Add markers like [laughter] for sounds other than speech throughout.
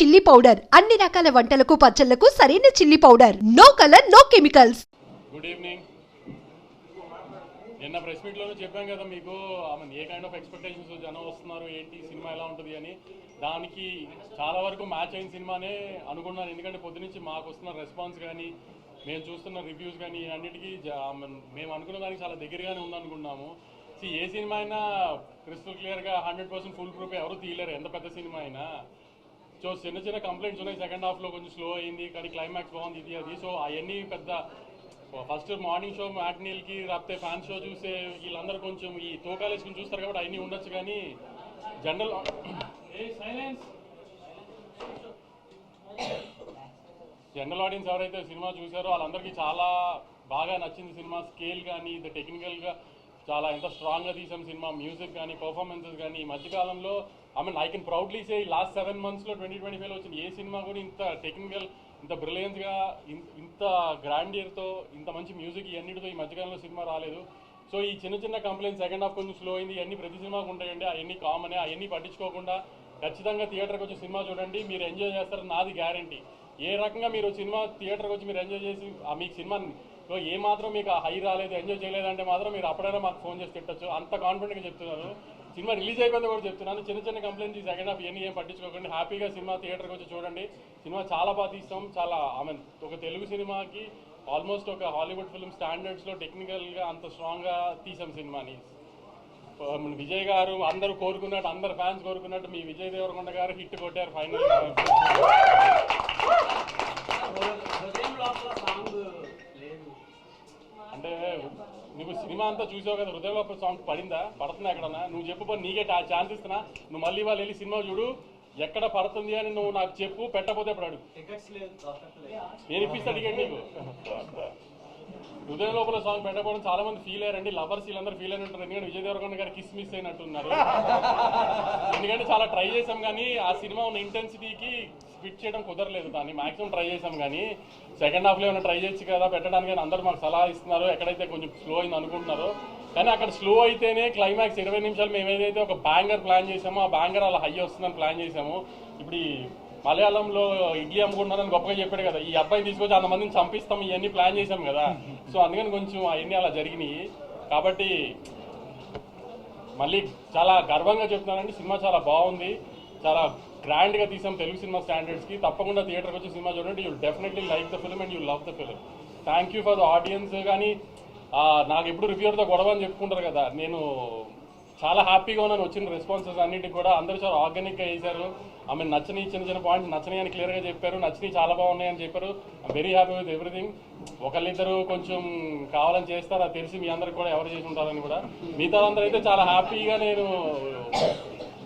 Chilli powder అన్ని రకాల వంటలకు పచ్చళ్ళకు సరైన chilli powder no colour no chemicals good evening నిన్న ప్రెస్ మీట్లోనే చెప్పాం కదా మీకు. ఆమె ఏ కైండ్ ఆఫ్ ఎక్స్పెక్టేషన్స్ జనం వస్తున్నారు ఏంటి సినిమా ఎలా ఉంటుంది అని. దానికి చాలా వరకు మ్యాచ్ అయిన సినిమానే అనుకున్నాను ఎందుకంటే పొద్దునుంచి మాకు వస్తున్న రెస్పాన్స్ కానీ మేము చూస్తున్న రివ్యూస్ కానీ అన్నిటికీ మేము అనుకున్న దానికి చాలా దగ్గరగానే ఉందనుకున్నాము సో ఏ సినిమా అయినా క్రిస్టల్ క్లియర్గా హండ్రెడ్ పర్సెంట్ ఫుల్ ప్రూఫ్ ఎవరు తీయలేరు. ఎంత పెద్ద సినిమా అయినా. సో చిన్న చిన్న కంప్లైంట్స్ ఉన్నాయి. సెకండ్ హాఫ్లో కొంచెం స్లో అయింది. కానీ క్లైమాక్స్ బాగుంది. ఇది అది. సో అవన్నీ పెద్ద ఫస్ట్ మార్నింగ్ షో మ్యాట్నీల్కి రాకపోతే ఫ్యాన్ షో చూసే వీళ్ళందరూ కొంచెం ఈ తోకాలు వేసుకుని చూస్తారు కాబట్టి అవన్నీ ఉండొచ్చు. కానీ జనరల్ సైలెన్స్ జనరల్ ఆడియన్స్ ఎవరైతే సినిమా చూసారో వాళ్ళందరికీ చాలా బాగా నచ్చింది సినిమా. స్కేల్ కానీ ఇది టెక్నికల్గా చాలా ఎంత స్ట్రాంగ్గా తీసాం సినిమా. మ్యూజిక్ కానీ పర్ఫార్మెన్సెస్ కానీ ఈ మధ్యకాలంలో I mean I can proudly say last seven మంత్స్లో ట్వంటీ ట్వంటీ ఫైవ్లో వచ్చిన ఏ సినిమా కూడా ఇంత టెక్నికల్ ఇంత బ్రిలియన్స్గా ఇంత గ్రాండియర్తో ఇంత మంచి మ్యూజిక్ ఇవన్నిటితో ఈ మధ్యకాలంలో సినిమా రాలేదు. సో ఈ చిన్న చిన్న కంప్లైంట్ సెకండ్ హాఫ్ కొంచెం స్లో అయింది. ఇవన్నీ ప్రతి సినిమాకు ఉంటాయండి. అవన్నీ కామనే అవన్నీ పట్టించుకోకుండా ఖచ్చితంగా థియేటర్కి వచ్చి సినిమా చూడండి. మీరు ఎంజాయ్ చేస్తారు నాది గ్యారంటీ ఏ రకంగా మీరు సినిమా థియేటర్కి వచ్చి మీరు ఎంజాయ్ చేసి ఆ మీకు సినిమా సో ఏ మాత్రం మీకు హై రాలేదు ఎంజాయ్ చేయలేదంటే మాత్రం మీరు అప్పుడైనా మాకు ఫోన్ చేసి తిట్టచ్చు. అంత కాన్ఫిడెంట్గా చెప్తున్నారు. సినిమా రిలీజ్ అయిపోయింది కూడా చెప్తున్నాను. చిన్న చిన్న కంప్లైంట్స్ ఈ సెకండ్ హాఫ్ ఇవన్నీ ఏం పట్టించుకోకండి. హ్యాపీగా సినిమా థియేటర్కి వచ్చి చూడండి. సినిమా చాలా బాగా తీస్తాం. చాలా ఐ మీన్ ఒక తెలుగు సినిమాకి ఆల్మోస్ట్ ఒక హాలీవుడ్ ఫిల్మ్ స్టాండర్డ్స్లో టెక్నికల్గా అంత స్ట్రాంగ్గా తీసాం సినిమాని. విజయ్ గారు అందరూ కోరుకున్నట్టు అందరు ఫ్యాన్స్ కోరుకున్నట్టు మీ విజయ్ దేవరకొండ గారు హిట్ కొట్టారు ఫైనల్ అంటే నువ్వు సినిమా అంతా చూసావు కదా హృదయంలో సాంగ్ పడిందా? పడుతుందా ఎక్కడన్నా? నువ్వు చెప్పు నీకే ఛాన్స్ ఇస్తున్నా. నువ్వు మళ్ళీ వాళ్ళు వెళ్ళి సినిమా చూడు ఎక్కడ పడుతుంది అని నువ్వు నాకు చెప్పు పెట్టకపోతే ఇప్పుడు అడుగు నేను ఇప్పిస్తా టికెట్ నీకు. [laughs] హృదయ లోపల సాంగ్ పెట్టకపోవడం చాలా మంది ఫీల్ అయ్యారండి. లవర్స్ వీళ్ళందరూ ఫీల్ అయిన ఉంటారు ఎందుకంటే విజయ్ దేవరకొండ గారు కిస్ మిస్ అయినట్టున్నారు. ఎందుకంటే చాలా ట్రై చేసాం కానీ ఆ సినిమా ఉన్న ఇంటెన్సిటీకి ఫిట్ చేయడం కుదరలేదు దాన్ని. మాక్సిమం ట్రై చేసాం కానీ సెకండ్ హాఫ్లో ఏమైనా ట్రై చేయొచ్చు కదా పెట్టడానికి కానీ అందరూ మాకు సలహా ఇస్తున్నారు. ఎక్కడైతే కొంచెం స్లో అయింది అనుకుంటున్నారో. కానీ అక్కడ స్లో అయితేనే క్లైమాక్స్ ఇరవై నిమిషాలు మేము ఏదైతే ఒక బ్యాంగర్ ప్లాన్ చేసామో ఆ బ్యాంగర్ అలా హై వస్తుందని ప్లాన్ చేసాము ఇప్పుడు మలయాళంలో ఇడ్లీ అమ్ముకుంటున్నారని గొప్పగా చెప్పాడు కదా. ఈ అబ్బాయి తీసుకొచ్చి అంతమందిని చంపిస్తాం ఇవన్నీ ప్లాన్ చేసాం కదా. సో అందుకని కొంచెం అవన్నీ అలా జరిగినాయి. కాబట్టి మళ్ళీ చాలా గర్వంగా చెప్తున్నానండి. సినిమా చాలా బాగుంది. చాలా గ్రాండ్గా తీసాం తెలుగు సినిమా స్టాండర్డ్స్కి. తప్పకుండా థియేటర్కి వచ్చి సినిమా చూడండి. You definitely like the film and you love the film thank you for the audience కానీ నాకు ఎప్పుడు రివ్యూర్తో గొడవ అని చెప్పుకుంటారు కదా. నేను చాలా హ్యాపీగా ఉన్నాను. వచ్చిన రెస్పాన్సెస్ అన్నిటికి కూడా అందరూ చాలా ఆర్గానిక్గా వేశారు ఆమె నచ్చని చిన్న చిన్న పాయింట్స్ నచ్చని అని క్లియర్గా చెప్పారు. నచ్చని చాలా బాగున్నాయి అని చెప్పారు వెరీ హ్యాపీ విత్ ఎవ్రీథింగ్ ఒకళ్ళిద్దరు కొంచెం కావాలని చేస్తారు? అది తెలిసి మీ అందరికి కూడా ఎవరు చేసి ఉంటారని కూడా. మిగతా అందరూ అయితే చాలా హ్యాపీగా నేను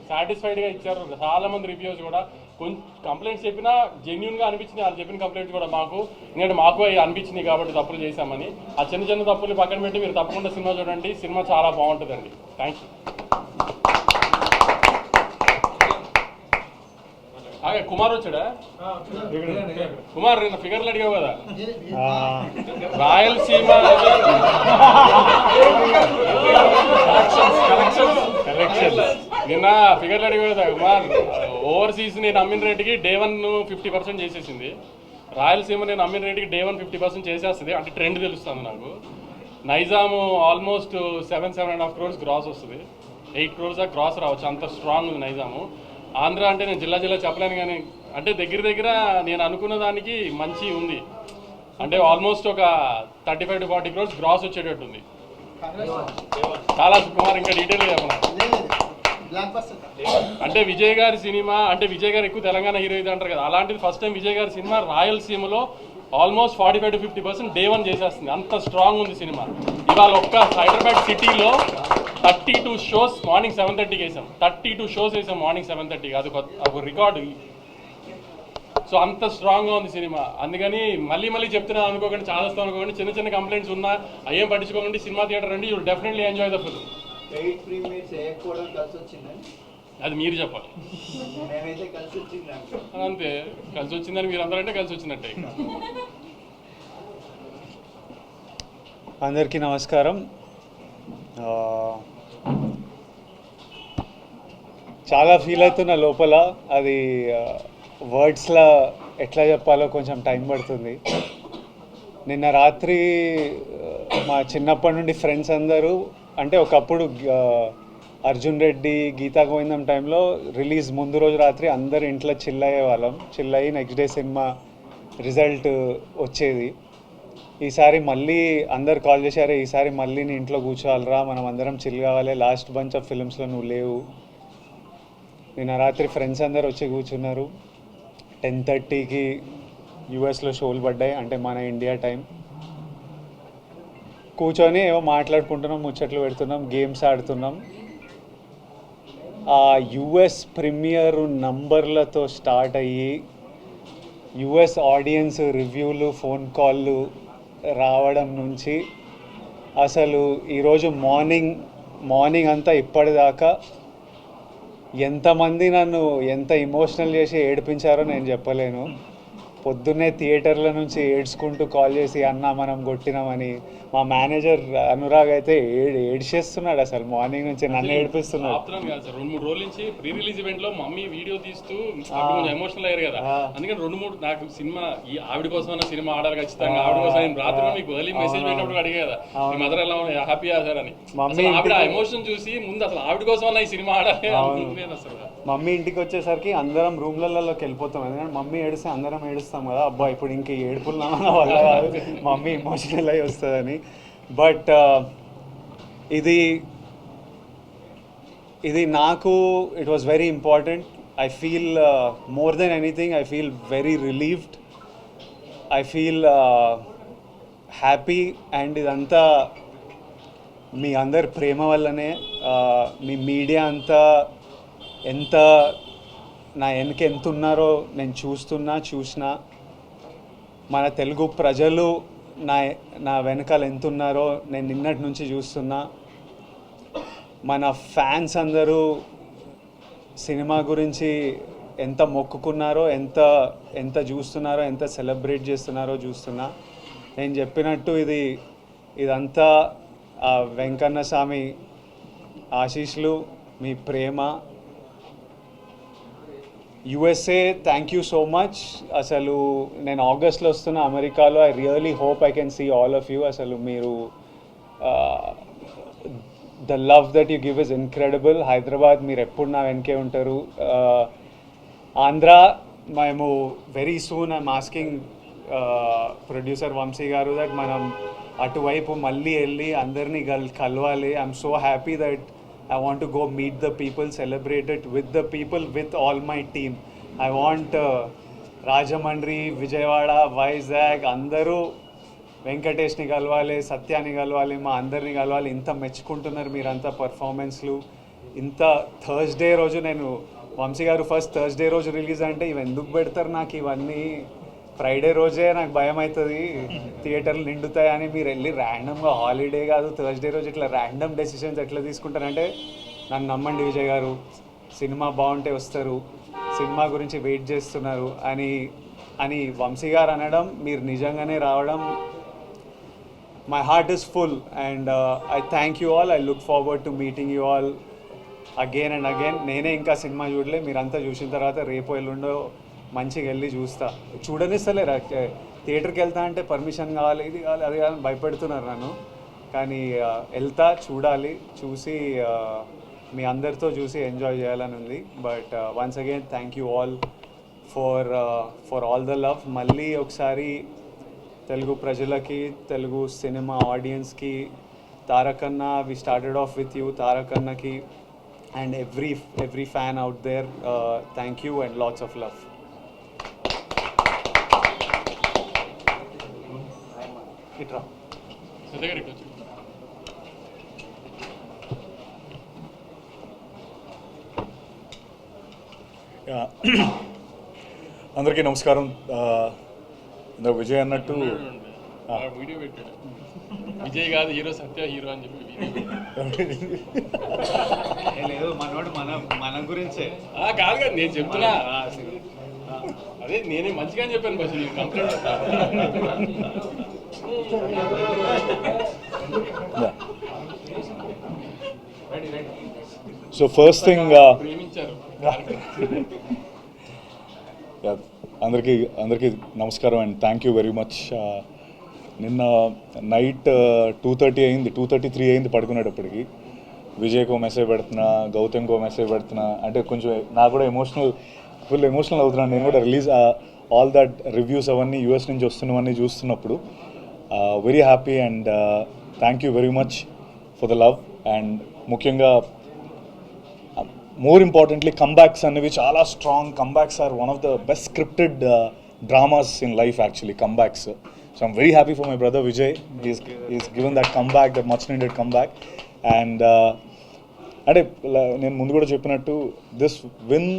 సాటిస్ఫైడ్గా ఇచ్చారు. చాలా మంది రివ్యూస్ కూడా. కొంచెం కంప్లైంట్స్ చెప్పినా జెన్యున్గా అనిపించింది. వాళ్ళు చెప్పిన కంప్లైంట్స్ కూడా మాకు. ఎందుకంటే మాకు అవి అనిపించింది కాబట్టి తప్పులు చేశామని. ఆ చిన్న చిన్న తప్పులు పక్కన పెట్టి మీరు తప్పకుండా సినిమా చూడండి. సినిమా చాలా బాగుంటుందండి. థ్యాంక్ యూ అలాగే కుమార్ వచ్చాడా? కుమార్ నిన్న ఫిగర్లు అడిగావు కదా. రాయలసీమ [laughs] నిన్న ఫిగర్లు అడిగావు కదా కుమార్ ఓవర్సీస్ నేను అమ్మిన రేటుకి డే వన్ ఫిఫ్టీ పర్సెంట్ చేసేసింది. రాయలసీమ నేను అమ్మిన రేటుకి డే వన్ ఫిఫ్టీ పర్సెంట్ చేసేస్తుంది. అంటే ట్రెండ్ తెలుస్తుంది నాకు. Nizam almost seven seven and half crores gross వస్తుంది. ఎయిట్ క్రోర్స్ ఆ గ్రాస్ రావచ్చు అంత స్ట్రాంగ్ ఉంది నైజాము ఆంధ్ర అంటే నేను జిల్లా జిల్లా చెప్పలేను కానీ అంటే దగ్గర దగ్గర నేను అనుకున్న దానికి మంచి ఉంది. అంటే ఆల్మోస్ట్ ఒక thirty five to forty crores gross వచ్చేటట్టు ఉంది చాలా కుమార్ ఇంకా డీటెయిల్గా చెప్పను? అంటే విజయ్ గారి సినిమా అంటే విజయ్ గారు ఎక్కువ తెలంగాణ హీరో ఇది అంటారు కదా. అలాంటిది ఫస్ట్ టైం విజయ్ గారి సినిమా రాయలసీమలో almost forty five to fifty percent day one చేసేస్తుంది. అంత స్ట్రాంగ్ ఉంది సినిమా. ఇవాళ ఒక్క హైదరాబాద్ సిటీలో thirty two shows morning seven థర్టీకి వేసాం. థర్టీ టూ షోస్ వేసాం మార్నింగ్ సెవెన్ థర్టీకి అది ఒక- రికార్డు సో అంత స్ట్రాంగ్గా ఉంది సినిమా. అందుకని మళ్ళీ మళ్ళీ చెప్తున్నాను అనుకోకండి చాలా వస్తాం అనుకోకండి. చిన్న చిన్న కంప్లైంట్స్ ఉన్నా అయ్యేం పట్టించుకోకండి. సినిమా థియేటర్ రండి. You definitely enjoy the film eight premieres వేయకపోవడం కలిసి వచ్చిందని? అది మీరు చెప్పాలి. కలిసి వచ్చింది అంతే. కలిసి వచ్చిందని మీరు అందరంటే కలిసి వచ్చినట్టే. అందరికీ నమస్కారం. ఆ, చాలా ఫీల్ అవుతున్న లోపల అది వర్డ్స్లో ఎట్లా చెప్పాలో కొంచెం టైం పడుతుంది. నిన్న రాత్రి మా చిన్నప్పటి నుండి ఫ్రెండ్స్ అందరూ అంటే ఒకప్పుడు అర్జున్ రెడ్డి గీతా గోవిందం టైంలో రిలీజ్ ముందు రోజు రాత్రి అందరు ఇంట్లో చిల్లయ్యే వాళ్ళం. చిల్ అయ్యి నెక్స్ట్ డే సినిమా రిజల్ట్ వచ్చేది. ఈసారి మళ్ళీ అందరు కాల్ చేశారు ఈసారి మళ్ళీ నీ ఇంట్లో కూర్చోవాలిరా మనం అందరం చిల్ కావాలి లాస్ట్ బంచ్ ఆఫ్ ఫిల్మ్స్లో నువ్వు లేవు. నిన్న రాత్రి ఫ్రెండ్స్ అందరు వచ్చి కూర్చున్నారు. టెన్ థర్టీకి యూఎస్లో షోలు పడ్డాయి అంటే మన ఇండియా టైం కూర్చొని ఏమో మాట్లాడుకుంటున్నాం ముచ్చట్లు పెడుతున్నాం గేమ్స్ ఆడుతున్నాం. ఆ యుఎస్ ప్రీమియర్ నంబర్లతో స్టార్ట్ అయ్యి యుఎస్ ఆడియన్స్ రివ్యూలు ఫోన్ కాళ్ళు రావడం నుంచి అసలు ఈరోజు మార్నింగ్ మార్నింగ్ అంతా ఇప్పటిదాకా ఎంతమంది నన్ను ఎంత ఇమోషనల్ చేసి ఏడిపించారో నేను చెప్పలేను. పొద్దున్నే థియేటర్ల నుంచి ఏడ్చుకుంటూ కాల్ చేసి అన్న మనం కొట్టినామని మా మేనేజర్ అనురాగ్ అయితే ఏడ్ ఏడ్చేస్తున్నాడు అసలు మార్నింగ్ నుంచి నన్ను ఏడిపిస్తున్నాడు. ఆపుతున్నాం కాదు సార్ రెండు మూడు రోజుల నుంచి ప్రీ రిలీజ్ ఈవెంట్లో మమ్మీ వీడియో తీస్తూ అప్పుడు కొంచెం ఎమోషనల్ అయ్యారు కదా. అందుకని రెండు మూడు నాకు సినిమా ఈ ఆవిడ కోసం సినిమా ఆడాలి ఖచ్చితంగా. ఆవిడ కోసం నేను రాత్రి మీకు ఎర్లీ మెసేజ్ పెట్టినప్పుడు అడిగా కదా. మీ మదర్ ఎలా హ్యాపీయా సార్ అని. మమ్మీ ఆవిడ ఎమోషన్ చూసి ముందు అసలు ఆవిడ కోసం ఈ సినిమా ఆడాలి అసలు మమ్మీ ఇంటికి వచ్చేసరికి అందరం రూమ్లలోకి వెళ్ళిపోతాం. ఎందుకంటే మమ్మీ ఏడిస్తే అందరం ఏడుస్తాం కదా. అబ్బా ఇప్పుడు ఇంక వల్ల కాదు. [laughs] మమ్మీ ఇమోషనల్ అయి వస్తుందని. బట్ ఇది ఇది నాకు it was very important I feel more than anything I feel very relieved I feel happy and ఇదంతా మీ అందరి ప్రేమ వల్లనే మీ మీడియా అంతా ఎంత నా వెనక ఎంత ఉన్నారో నేను చూస్తున్నా చూసిన. మన తెలుగు ప్రజలు నా నా వెనకాల ఎంత ఉన్నారో నేను నిన్నటి నుంచి చూస్తున్నా. మన ఫ్యాన్స్ అందరూ సినిమా గురించి ఎంత మొక్కుకున్నారో ఎంత ఎంత చూస్తున్నారో ఎంత సెలబ్రేట్ చేస్తున్నారో చూస్తున్నా. నేను చెప్పినట్టు ఇది ఇదంతా ఆ వెంకన్న స్వామి ఆశీస్సులు మీ ప్రేమ USA thank you so much అసలు నేను ఆగస్ట్లో వస్తున్న అమెరికాలో I really hope I can see all of you అసలు మీరు the love that you give is incredible Hyderabad మీరు ఎప్పుడు నా వెనకే ఉంటారు? ఆంధ్ర మేము very soon I'm asking producer Vamsi garu that మనం అటువైపు మళ్ళీ వెళ్ళి అందరినీ కల్ కలవాలి. I'm so happy that I want to go meet the people celebrate it with the people with all my team I want Rajahmundry Vijayawada Vizag అందరూ వెంకటేష్ని కలవాలి సత్యాన్ని కలవాలి మా అందరిని కలవాలి. ఇంత మెచ్చుకుంటున్నారు మీరంతా పర్ఫార్మెన్స్లు ఇంత థర్స్డే రోజు నేను వంశీ గారు ఫస్ట్ థర్స్డే రోజు రిలీజ్ అంటే ఇవి ఎందుకు పెడతారు నాకు ఇవన్నీ ఫ్రైడే రోజే నాకు భయం అవుతుంది థియేటర్లు నిండుతాయని మీరు వెళ్ళి ర్యాండమ్గా హాలిడే కాదు థర్స్డే రోజు ఇట్లా ర్యాండమ్ డెసిషన్స్ ఎట్లా తీసుకుంటారంటే నన్ను నమ్మండి విజయ్ గారు సినిమా బాగుంటే వస్తారు సినిమా గురించి వెయిట్ చేస్తున్నారు అని అని వంశీ గారు అనడం మీరు నిజంగానే రావడం my heart is full and I thank you all I look forward to meeting you all again and again నేనే ఇంకా సినిమా చూడలే మీరంతా చూసిన తర్వాత రేపు ఎల్లుండో మంచిగా వెళ్ళి చూస్తా. చూడనిస్తలేరు థియేటర్కి వెళ్తా అంటే పర్మిషన్ కావాలి ఇది కావాలి అది కావాలి భయపెడుతున్నారు నన్ను. కానీ వెళ్తా చూడాలి చూసి మీ అందరితో చూసి ఎంజాయ్ చేయాలని ఉంది. But once again thank you all for for all the love మళ్ళీ ఒకసారి తెలుగు ప్రజలకి తెలుగు సినిమా ఆడియన్స్కి Tarakanna we started off with you తారకన్నకి and every every fan out there thank you and lots of love ఇట్రా. దగ్గర. అందరికీ నమస్కారం. ఆ, ఇందాక విజయ్ అన్నట్టు ఆ వీడియో పెట్టాడు. విజయ్ కాదు హీరో సత్య హీరో అని చెప్పి లేదు మనోడు మన మన గురించే. ఆ, కాదు కాదు నేను చెప్తున్నా. అదే నేనే మంచిగా అని చెప్పాను బస్ నేను కంప్లైంట్ సో ఫస్ట్ థింగ్ ప్రేమించారు అందరికీ అందరికీ నమస్కారం and thank you very much నిన్న నైట్ టూ థర్టీ అయింది టూ థర్టీ త్రీ అయింది పడుకునేటప్పటికి. విజయ్కో మెసేజ్ పెడుతున్నా గౌతమ్కో మెసేజ్ పెడుతున్నా అంటే కొంచెం నాకు కూడా ఎమోషనల్ ఫుల్ ఎమోషనల్ అవుతున్నాను నేను కూడా రిలీజ్ ఆల్ దట్ రివ్యూస్ అవన్నీ యూఎస్ నుంచి వస్తున్నవన్నీ చూస్తున్నప్పుడు very happy and thank you very much for the love and ముఖ్యంగా మోర్ ఇంపార్టెంట్లీ కమ్బ్యాక్స్ అనేవి చాలా strong comebacks are one of the best scripted dramas in life actually comebacks so I'm very happy for my brother Vijay is is given that comeback that much needed comeback and అంటే నేను ముందు కూడా చెప్పినట్టు this win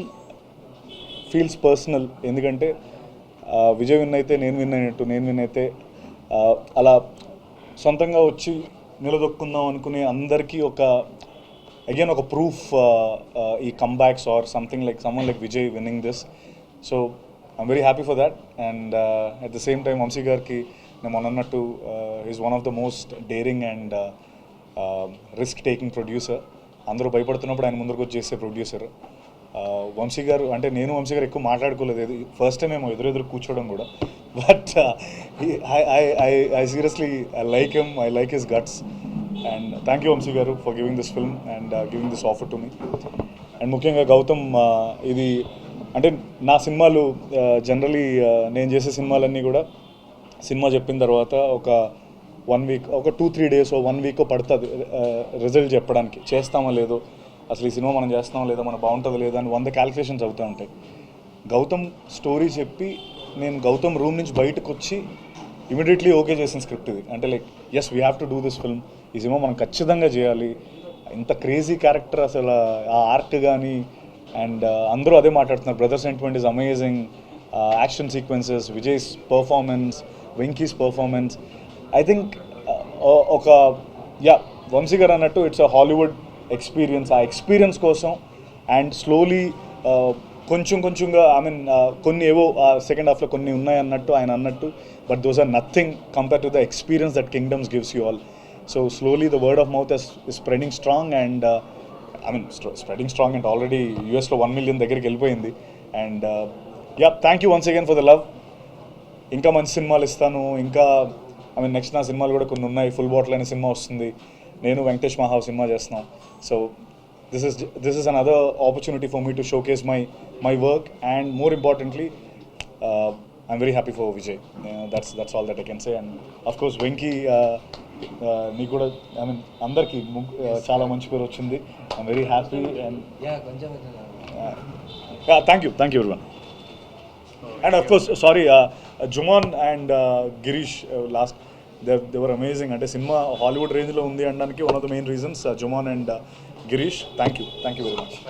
feels personal ఎందుకంటే Vijay win అయితే నేను win అయినట్టు నేను విన్ అయితే అలా సొంతంగా వచ్చి నిలదొక్కుందాం అనుకునే అందరికీ ఒక అగైన్ ఒక ప్రూఫ్ ఈ comebacks are something like someone like Vijay winning this so I'm very happy for that and at the same time Vamsi garu నేను మొన్న అన్నట్టు is one of the most daring and risk taking producer అందరూ భయపడుతున్నప్పుడు ఆయన ముందరకు వచ్చి చేసే producer Vamsi గారు అంటే నేను వంశీ గారు ఎక్కువ మాట్లాడుకోలేదు. ఫస్ట్ టైం మేము ఎదురు ఎదురు కూర్చోవడం కూడా. But I I I seriously I like him I like his guts and thank you Vamsi garu for giving this film and giving this offer to me and ముఖ్యంగా గౌతమ్ uh, ఇది అంటే నా సినిమాలు uh, జనరలీ uh, నేను చేసే సినిమాలన్నీ కూడా cinema చెప్పిన తర్వాత ఒక వన్ వీక్ ఒక two three days one week పడుతుంది రిజల్ట్ చెప్పడానికి. చేస్తామో లేదో అసలు ఈ సినిమా మనం చేస్తామో లేదో మనం బాగుంటుందో లేదో అని వంద క్యాలిక్యులేషన్స్ అవుతూ ఉంటాయి. గౌతమ్ స్టోరీ చెప్పి నేను గౌతమ్ రూమ్ నుంచి బయటకు వచ్చి ఇమీడియట్లీ ఓకే చేసిన స్క్రిప్ట్ ఇది. అంటే like yes we have to do this film ఈ సినిమా మనం ఖచ్చితంగా చేయాలి. ఇంత క్రేజీ క్యారెక్టర్ అసలు ఆ ఆర్ట్ కానీ అండ్ అందరూ అదే మాట్లాడుతున్నారు. Brother sentiment is amazing action sequences Vijay's performance Venky's performance I think ఒక యా వంశీ గారు అన్నట్టు ఇట్స్ అ హాలీవుడ్ ఎక్స్పీరియన్స్ ఆ ఎక్స్పీరియన్స్ కోసం అండ్ స్లోలీ కొంచెం కొంచెంగా ఐ మీన్ కొన్ని ఏవో సెకండ్ హాఫ్లో కొన్ని ఉన్నాయి అన్నట్టు ఆయన అన్నట్టు but those are nothing compare to the experience that Kingdom's gives you all so slowly the word of mouth is spreading strong and I mean spreading strong and already యూఎస్లో one million దగ్గరికి వెళ్ళిపోయింది. And yeah thank you once again for the love ఇంకా మంచి సినిమాలు ఇస్తాను. ఇంకా I mean next నా సినిమాలు కూడా కొన్ని ఉన్నాయి. ఫుల్ బాటిల్ అనే సినిమా వస్తుంది. నేను వెంకటేష్ మహావ్ సినిమా చేస్తున్నాం. So this is this is another opportunity for me to showcase my my work and more importantly I'm very happy for Vijay that's that's all that I can say and of course Venky నీకు కూడా I mean అందరికీ uh, చాలా మంచి పేరు వచ్చింది. I'm very happy and thank you thank you ఎవరి and of course sorry Jomon and Girish last they were amazing అంటే cinema Hollywood రేంజ్లో ఉంది అనడానికి one of the main reasons Jomon and Girish thank you thank you very much